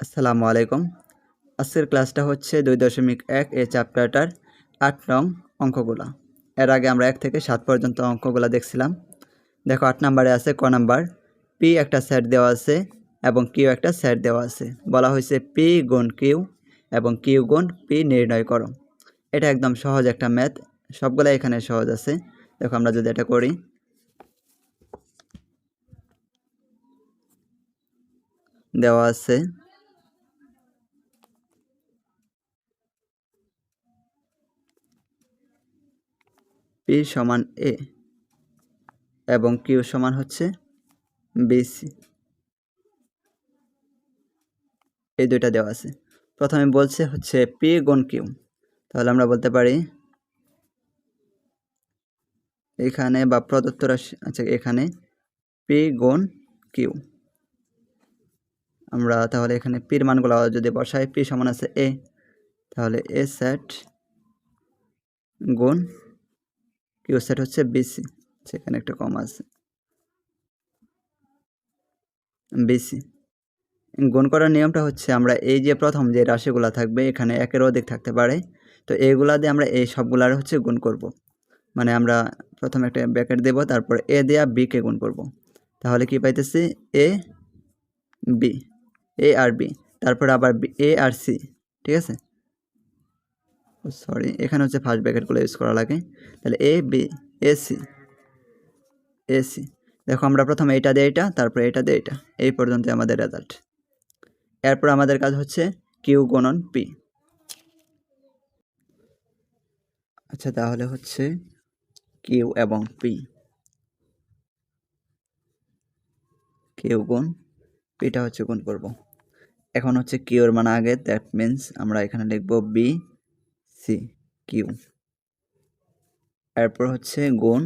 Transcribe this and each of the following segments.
আসসালামু আলাইকুম। আজকের ক্লাসটা হচ্ছে দুই দশমিক এক এই চ্যাপ্টারটার আট নং অঙ্কগুলা। এর আগে আমরা এক থেকে সাত পর্যন্ত অঙ্কগুলা দেখছিলাম। দেখো, আট নাম্বারে আছে ক নাম্বার। পি একটা সেট দেওয়া আছে এবং কিউ একটা সেট দেওয়া আছে। বলা হয়েছে পি গুণ কিউ এবং কিউ গুণ পি নির্ণয় করো। এটা একদম সহজ একটা ম্যাথ। সবগুলা এখানে সহজ আছে। দেখো, আমরা যদি এটা করি। দেওয়া আছে পি সমান এ এবং কিউ সমান হচ্ছে বিসি এই দুইটা দেওয়া আছে। প্রথমে বলছে হচ্ছে পি গুণ কিউ। তাহলে আমরা বলতে পারি এখানে বা প্রদত্ত রাশি আচ্ছা এখানে পি গুণ কিউ। আমরা তাহলে এখানে পির মানগুলো যদি বসাই, পি সমান আছে এ। তাহলে এ সেট গুণ কিউ সেট হচ্ছে বিসি সেখানে একটা কম আছে। বিসি গুণ করার নিয়মটা হচ্ছে আমরা এই যে প্রথম যে রাশিগুলো থাকবে, এখানে একের অধিক থাকতে পারে। তো এইগুলা দিয়ে আমরা এই সবগুলার হচ্ছে গুণ করব। মানে আমরা প্রথমে একটা ব্যাকেট দেব, তারপর এ দেয়া বিকে গুণ করব। তাহলে কি পাইতেছি? এ বি এ আর বি তারপর আবার এ আর সি ঠিক আছে? সরি এখানে হচ্ছে ফার্স্ট ব্র্যাকেটগুলো ইউজ করা লাগে। তাহলে A B A C A C দেখো, আমরা প্রথমে এটা দিয়ে এটা, তারপরে এটা দিয়ে এটা। এই পর্যন্ত আমাদের রেজাল্ট এরপর আমাদের কাজ হচ্ছে কিউ গণন পি আচ্ছা তাহলে হচ্ছে কিউ এবং পি কিউ গুণ পিটা হচ্ছে গুণ করব। এখন হচ্ছে কিউর মানে আগে দ্যাট মিন্স আমরা এখানে লিখব বি সি, কিউ। এরপর হচ্ছে গুণ,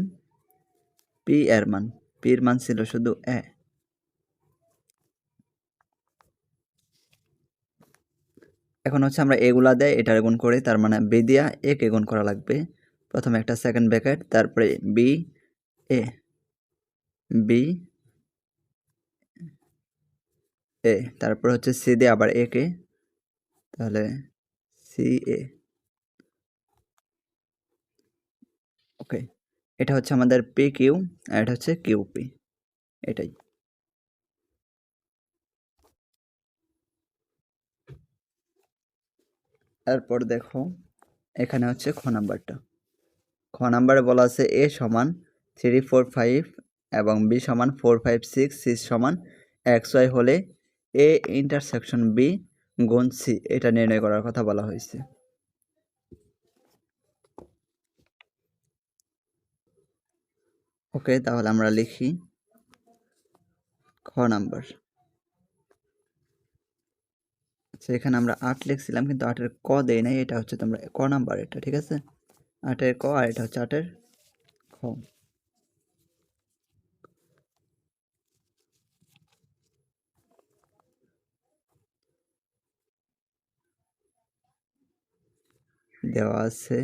পি এর মান। পির মান ছিল শুধু এ। এখন হচ্ছে আমরা এগুলা দেয় এটার গুণ করি, তার মানে বি দিয়া এ কে গুণ করা লাগবে। প্রথমে একটা সেকেন্ড ব্যাকেট তারপরে বি, এ। B, A. তারপর হচ্ছে সি দিয়ে আবার এ কে। তাহলে সি, এ। ওকে এটা হচ্ছে আমাদের পি কিউ আর এটা হচ্ছে কিউ পি এটাই। তারপর দেখো, এখানে হচ্ছে খ নাম্বারটা। খ নাম্বারে বলা আছে এ সমান থ্রি ফোর ফাইভ এবং বি সমান ফোর ফাইভ সিক্স সি সমান এক্স ওয়াই হলে এ ইন্টারসেকশন বি গুণ সি এটা নির্ণয় করার কথা বলা হয়েছে। ওকে, তাহলে আমরা লিখি খ নাম্বার। আচ্ছা এখানে আমরা আট লিখছিলাম, কিন্তু আটের ক দেই নাই, এটা হচ্ছে তোমরা ক নাম্বার এটা, ঠিক আছে? আটের ক আর এটা হচ্ছে আটের খ দেওয়া আছে।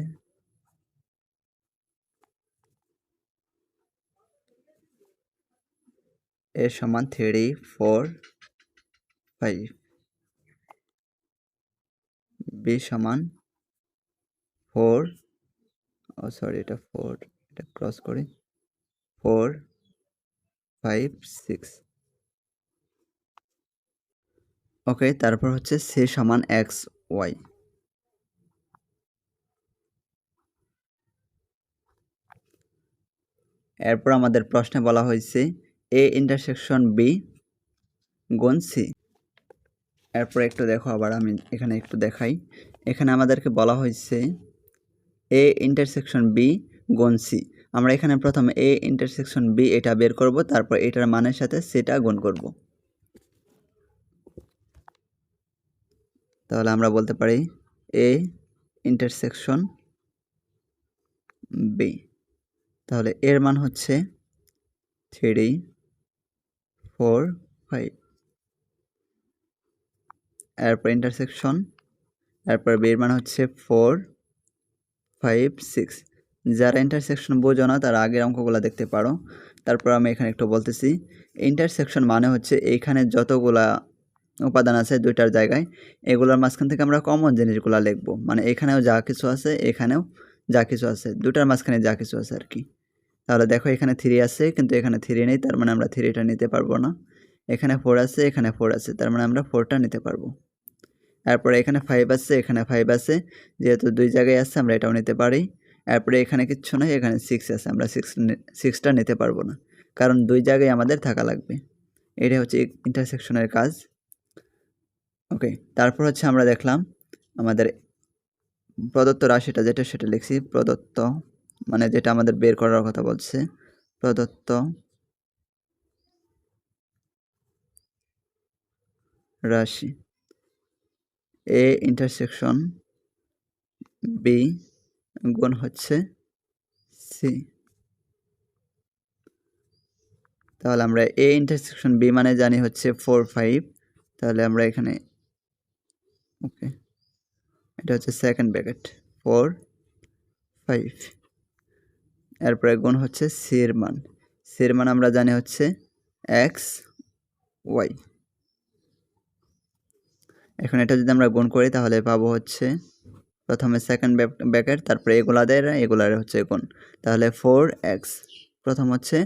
এ সমান থ্রি ফোর ফাইভ বি সমান ফোর ও সরি এটা ফোর এটা ক্রস করি। ফোর ফাইভ সিক্স ওকে তারপর হচ্ছে সি সমান এক্স ওয়াই এরপর আমাদের প্রশ্নে বলা হয়েছে এ ইন্টারসেকশন বি গুণ সি এরপর একটু দেখো আবার আমি এখানে একটু দেখাই। এখানে আমাদেরকে বলা হয়েছে এ ইন্টারসেকশন বি গুণ সি আমরা এখানে প্রথমে এ ইন্টারসেকশন বি এটা বের করব, তারপর এটার মানের সাথে সেটা গুণ করব। তাহলে আমরা বলতে পারি এ ইন্টারসেকশন বি তাহলে এর মান হচ্ছে থ্রি ফোর ফাইভ এরপর ইন্টারসেকশন এরপর বের মান হচ্ছে ফোর ফাইভ সিক্স যারা ইন্টারসেকশন বোঝো না, তারা আগের অঙ্কগুলো দেখতে পারো। তারপর আমি এখানে একটু বলতেছি। ইন্টারসেকশন মানে হচ্ছে এইখানে যতগুলা উপাদান আছে দুইটার জায়গায়, এগুলোর মাঝখান থেকে আমরা কমন জিনিসগুলো লিখব। মানে এখানেও যা কিছু আছে, এখানেও যা কিছু আছে। দুটার মাঝখানে যা কিছু আছে আর কি। তাহলে দেখো এখানে থ্রি আছে, কিন্তু এখানে থ্রি নেই, তার মানে আমরা থ্রিটা নিতে পারব না। এখানে ফোর আছে, এখানে ফোর আছে, তার মানে আমরা ফোরটা নিতে পারব। তারপরে এখানে ফাইভ আছে, এখানে ফাইভ আছে, যেহেতু দুই জায়গায় আছে, আমরা এটাও নিতে পারি। তারপরে এখানে কিচ্ছু নয় এখানে সিক্স আছে, আমরা সিক্স সিক্সটা নিতে পারব না, কারণ দুই জায়গায় আমাদের থাকা লাগবে। এটা হচ্ছে ইন্টারসেকশনের কাজ। ওকে তারপর হচ্ছে আমরা দেখলাম আমাদের প্রদত্ত রাশিটা যেটা, সেটা লিখছি প্রদত্ত মানে যেটা আমাদের বের করার কথা বলছে, প্রদত্ত রাশি। এ ইন্টারসেকশন বি গুণ হচ্ছে সি তাহলে আমরা এ ইন্টারসেকশন বি মানে জানি হচ্ছে ফোর ফাইভ তাহলে আমরা এখানে ওকে এটা হচ্ছে সেকেন্ড ব্র্যাকেট ফোর ফাইভ এরপরে গুণ হচ্ছে সির মান। সির মান আমরা জানি হচ্ছে এক্স ওয়াই এখন এটা যদি আমরা গুণ করি, তাহলে পাবো হচ্ছে প্রথমে সেকেন্ড ব্যাকেট তারপরে এগুলা দেয় এগুলার হচ্ছে গুণ। তাহলে ফোর এক্স প্রথম হচ্ছে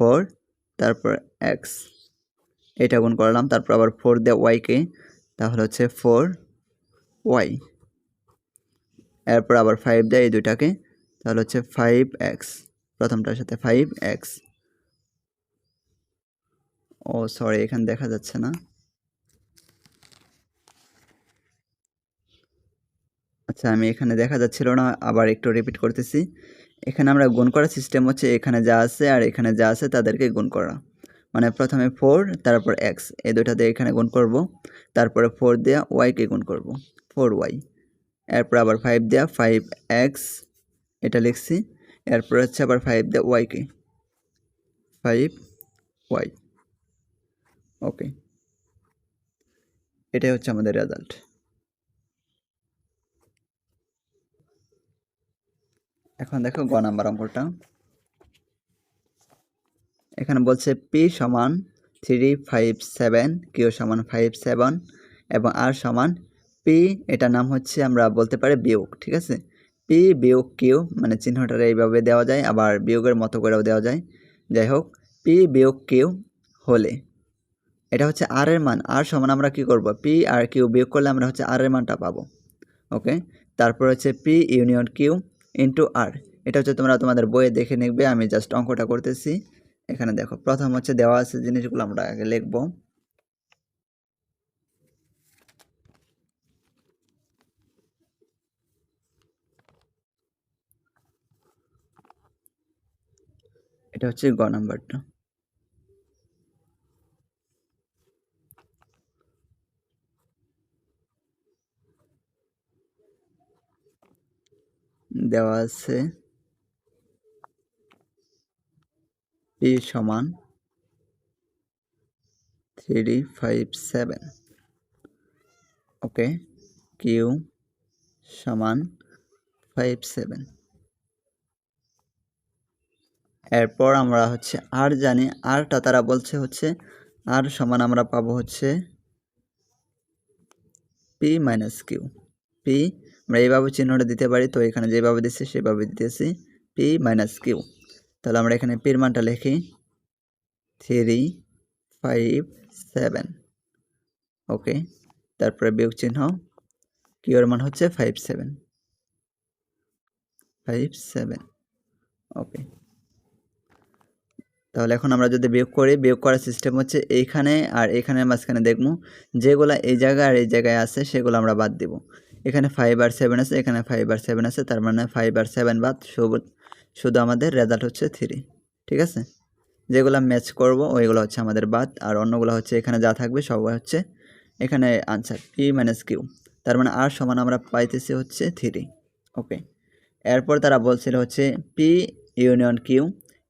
ফোর তারপর এক্স এটা গুণ করলাম, তারপর আবার ফোর দিয়ে ওয়াইকে তাহলে হচ্ছে ফোর ওয়াই এরপর আবার ফাইভ দেয় এই দুইটাকে তাহলে হচ্ছে ফাইভ এক্স প্রথমটার সাথে ফাইভ এক্স ও সরি এখানে দেখা যাচ্ছে না। আচ্ছা আমি এখানে দেখা যাচ্ছিল না, আবার একটু রিপিট করতেছি। এখানে আমরা গুণ করার সিস্টেম হচ্ছে এখানে যা আছে আর এখানে যা আছে তাদেরকে গুণ করা। মানে প্রথমে ফোর তারপর এক্স এই দুইটা দিয়ে এখানে গুণ করব। তারপরে ফোর দেওয়া ওয়াইকে গুণ করব ফোর ওয়াই এরপর আবার ফাইভ দেওয়া ফাইভ এক্স এটা লিখছি। এরপর হচ্ছে আবার ফাইভ দেওয়া ওয়াইকে ফাইভ ওয়াই ওকে এটাই হচ্ছে আমাদের রেজাল্ট এখন দেখো গ নাম্বার অঙ্কটা। এখানে বলছে পি সমান থ্রি ফাইভ সেভেন কিউ সমান ফাইভ সেভেন এবং আর সমান পি এটা নাম হচ্ছে আমরা বলতে পারি বিয়োগ, ঠিক আছে? পি বিয়োগ কিউ মানে চিহ্নটা এইভাবে দেওয়া যায়, আবার বিয়োগের মতো করেও দেওয়া যায়। যাই হোক পি বিয়োগ কিউ হলে এটা হচ্ছে আর এর মান। আর সমান আমরা কি করব? পি আর কিউ বিয়োগ করলে আমরা হচ্ছে আর এর মানটা পাবো। ওকে তারপর হচ্ছে P union Q into R এটা হচ্ছে তোমরা তোমাদের বইয়ে দেখে নিবে, আমি জাস্ট অঙ্কটা করতেছি। এখানে দেখো, প্রথম হচ্ছে দেওয়া আছে জিনিসগুলো আমরা আগে লিখব। এটা হচ্ছে গ নাম্বারটা। দেওয়া আছে। পি সমান three five seven okay Q সমান ফাইভ সেভেন এরপর আমরা হচ্ছে আর জানি, আরটা তারা বলছে হচ্ছে, আর সমান আমরা পাবো হচ্ছে পি মাইনাস কিউ পি আমরা এইভাবে চিহ্নটা দিতে পারি, তো এখানে যেভাবে দিচ্ছি সেভাবে দিতেছি পি মাইনাস কিউ তাহলে আমরা এখানে পির মানটা লিখি থ্রি ফাইভ সেভেন ওকে তারপরে বিয়োগ চিহ্ন কিউর মান হচ্ছে five seven five seven okay তাহলে এখন আমরা যদি বিয়োগ করি, বিয়োগ করার সিস্টেম হচ্ছে এইখানে আর এখানের মাঝখানে দেখব, যেগুলো এই জায়গায় আর এই জায়গায় আছে সেগুলো আমরা বাদ দিব। এখানে ফাইভ আর সেভেন আছে, এখানে ফাইভ আর সেভেন আছে, তার মানে ফাইভ আর সেভেন বাদ শুধু আমাদের রেজাল্ট হচ্ছে থ্রি ঠিক আছে? যেগুলো ম্যাচ করব, ওইগুলো হচ্ছে আমাদের বাদ, আর অন্যগুলো হচ্ছে এখানে যা থাকবে সব হচ্ছে এখানে আনসার পি মাইনাস কিউ তার মানে আর সমান আমরা পাইতেছি হচ্ছে থ্রি ওকে এরপর তারা বলছিল হচ্ছে P union Q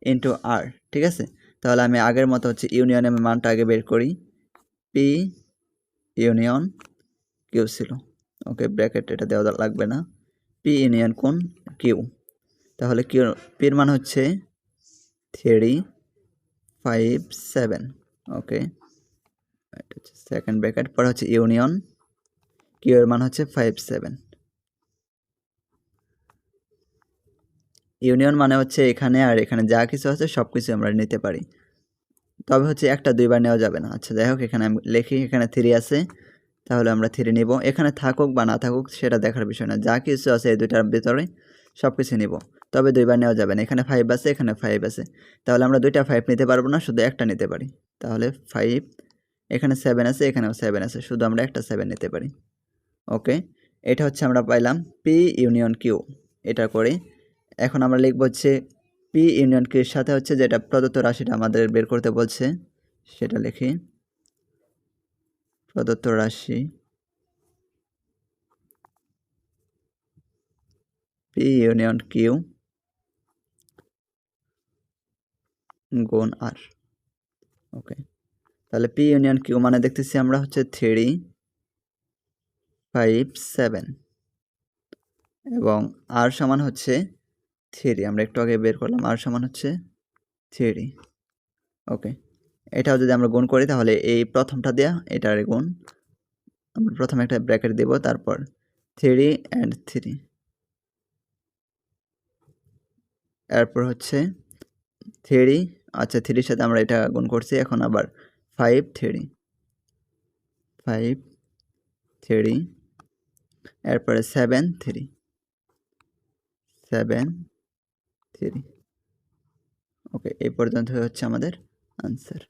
into R ঠিক আছে? তাহলে আমি আগের মতো হচ্ছে ইউনিয়নে আমি মানটা আগে বের করি। পি ইউনিয়ন কিউ ছিল। ওকে ব্র্যাকেট এটা দেওয়া লাগবে না। পি ইউনিয়ন কোন? কিউ তাহলে কিউ পির মান হচ্ছে three five seven okay second bracket পরে হচ্ছে ইউনিয়ন কিউ এর মান হচ্ছে ফাইভ সেভেন ইউনিয়ন মানে হচ্ছে এখানে আর এখানে যা কিছু আছে সব কিছু আমরা নিতে পারি। তবে হচ্ছে একটা দুইবার নেওয়া যাবে না। আচ্ছা যাই হোক, এখানে আমি লিখি, এখানে থ্রি আছে। তাহলে আমরা থ্রি নিব। এখানে থাকুক বা না থাকুক, সেটা দেখার বিষয় না। যা কিছু আছে এই দুইটার ভিতরে সব কিছু নিব। তবে দুইবার নেওয়া যাবে না। এখানে ফাইভ আছে, এখানে ফাইভ আছে। তাহলে আমরা দুইটা ফাইভ নিতে পারব না, শুধু একটা নিতে পারি। তাহলে ফাইভ এখানে সেভেন আছে, এখানেও সেভেন আছে। শুধু আমরা একটা সেভেন নিতে পারি। ওকে এটা হচ্ছে আমরা পাইলাম পি ইউনিয়ন কিউ এটা করে এখন আমরা লিখব হচ্ছে পি ইউনিয়ন কিউর সাথে হচ্ছে যেটা প্রদত্ত রাশিটা আমাদের বের করতে বলছে, সেটা লিখি। প্রদত্ত রাশি পি ইউনিয়ন কিউ গুণ আর ওকে তাহলে পি ইউনিয়ন কিউ মানে দেখতেছি আমরা হচ্ছে থ্রি ফাইভ সেভেন এবং আর সমান হচ্ছে থ্রি আমরা একটু আগে বের করলাম। আর সমান হচ্ছে থ্রি ওকে, এটাও যদি আমরা গুণ করি তাহলে এই প্রথমটা দেয়া, এটার গুণ আমরা প্রথমে একটা ব্র্যাকেট দেব, তারপর থ্রি অ্যান্ড থ্রি এরপর হচ্ছে থ্রি আচ্ছা থ্রির সাথে আমরা এটা গুণ করছি, এখন আবার ফাইভ থ্রি ফাইভ থ্রি এরপরে seven three seven three okay এই পর্যন্ত হচ্ছে আমাদের আনসার